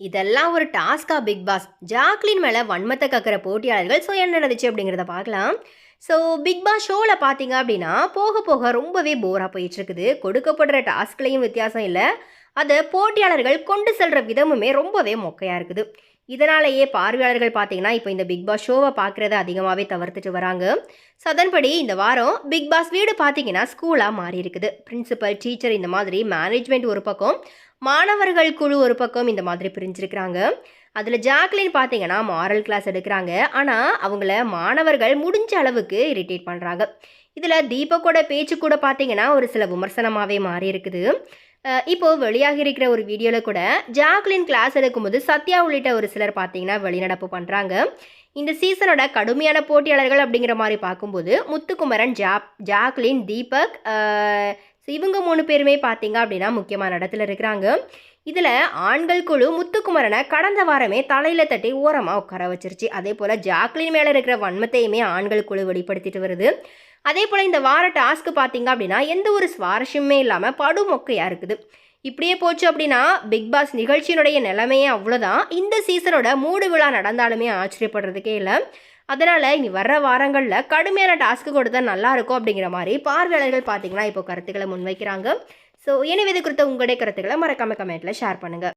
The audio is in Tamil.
இதெல்லாம் ஒரு டாஸ்கா பிக் பாஸ் ஜாக்லின் மேலே வன்மத்தை கக்கிற போட்டியாளர்கள் ஸோ என்ன நடந்துச்சு அப்படிங்கிறத பார்க்கலாம். ஸோ பிக் பாஸ் ஷோவில் பார்த்தீங்க அப்படின்னா போக போக ரொம்பவே போராக போயிட்டுருக்குது. கொடுக்கப்படுற டாஸ்க்லேயும் வித்தியாசம் இல்லை. அதை போட்டியாளர்கள் கொண்டு செல்கிற விதமுமே ரொம்பவே மொக்கையாக இருக்குது. இதனாலேயே பார்வையாளர்கள் பார்த்தீங்கன்னா இப்போ இந்த பிக் பாஸ் ஷோவை பார்க்குறத அதிகமாகவே தவிர்த்துட்டு வராங்க. ஸோ அதன்படி இந்த வாரம் பிக் பாஸ் வீடு பார்த்தீங்கன்னா ஸ்கூலாக மாறி இருக்குது பிரின்சிபல் டீச்சர் இந்த மாதிரி மேனேஜ்மெண்ட் ஒரு பக்கம் மாணவர்கள் குழு ஒரு பக்கம் இந்த மாதிரி பிரிஞ்சிருக்கிறாங்க. அதில் ஜாக்லின் பார்த்தீங்கன்னா மாரல் கிளாஸ் எடுக்கிறாங்க. ஆனால் அவங்கள மாணவர்கள் முடிஞ்ச அளவுக்கு இரிட்டேட் பண்ணுறாங்க இதில் தீபக்கோட பேச்சு கூட பார்த்தீங்கன்னா ஒரு சில விமர்சனமாகவே மாறி இருக்குது. இப்போது இப்போ வெளியாகி இருக்கிற ஒரு வீடியோவில் கூட ஜாக்லின் கிளாஸ் எடுக்கும்போது சத்யா உள்ளிட்ட ஒரு சிலர் பார்த்தீங்கன்னா வெளிநடப்பு பண்ணுறாங்க இந்த சீசனோட கடுமையான போட்டியாளர்கள் அப்படிங்கிற மாதிரி பார்க்கும்போது முத்துக்குமரன் ஜாப் ஜாக்லின் தீபக் ஸோ இவங்க மூணு பேருமே பார்த்தீங்க அப்படின்னா முக்கியமான இடத்துல இருக்கிறாங்க. இதில் ஆண்கள் குழு முத்துக்குமரனை கடந்த வாரமே தலையில் தட்டி ஓரமாக உட்கார வச்சிருச்சு. அதே போல் ஜாக்லின் மேலே இருக்கிற வன்மத்தையுமே ஆண்கள் குழு வெளிப்படுத்திட்டு வருது. அதே போல் இந்த வார டாஸ்க்கு பார்த்தீங்க அப்படின்னா எந்த ஒரு சுவாரஸ்யமே இல்லாமல் படுமொக்கையாக இருக்குது. இப்படியே போச்சு அப்படின்னா பிக் பாஸ் நிகழ்ச்சியினுடைய நிலைமையே அவ்வளோதான் இந்த சீசனோட மூடு விழா நடந்தாலுமே ஆச்சரியப்படுறதுக்கே இல்லை. அதனால் இனி வர்ற வாரங்களில் கடுமையான டாஸ்க்கு கொடுத்தா நல்லா இருக்கும் அப்படிங்கிற மாதிரி பார்வையாளர்கள் பார்த்தீங்கன்னா இப்போ கருத்துக்களை முன்வைக்கிறாங்க. ஸோ எனவே இது குறித்த உங்களுடைய கருத்துக்களை மறக்காம கமெண்ட்டில் ஷேர் பண்ணுங்கள்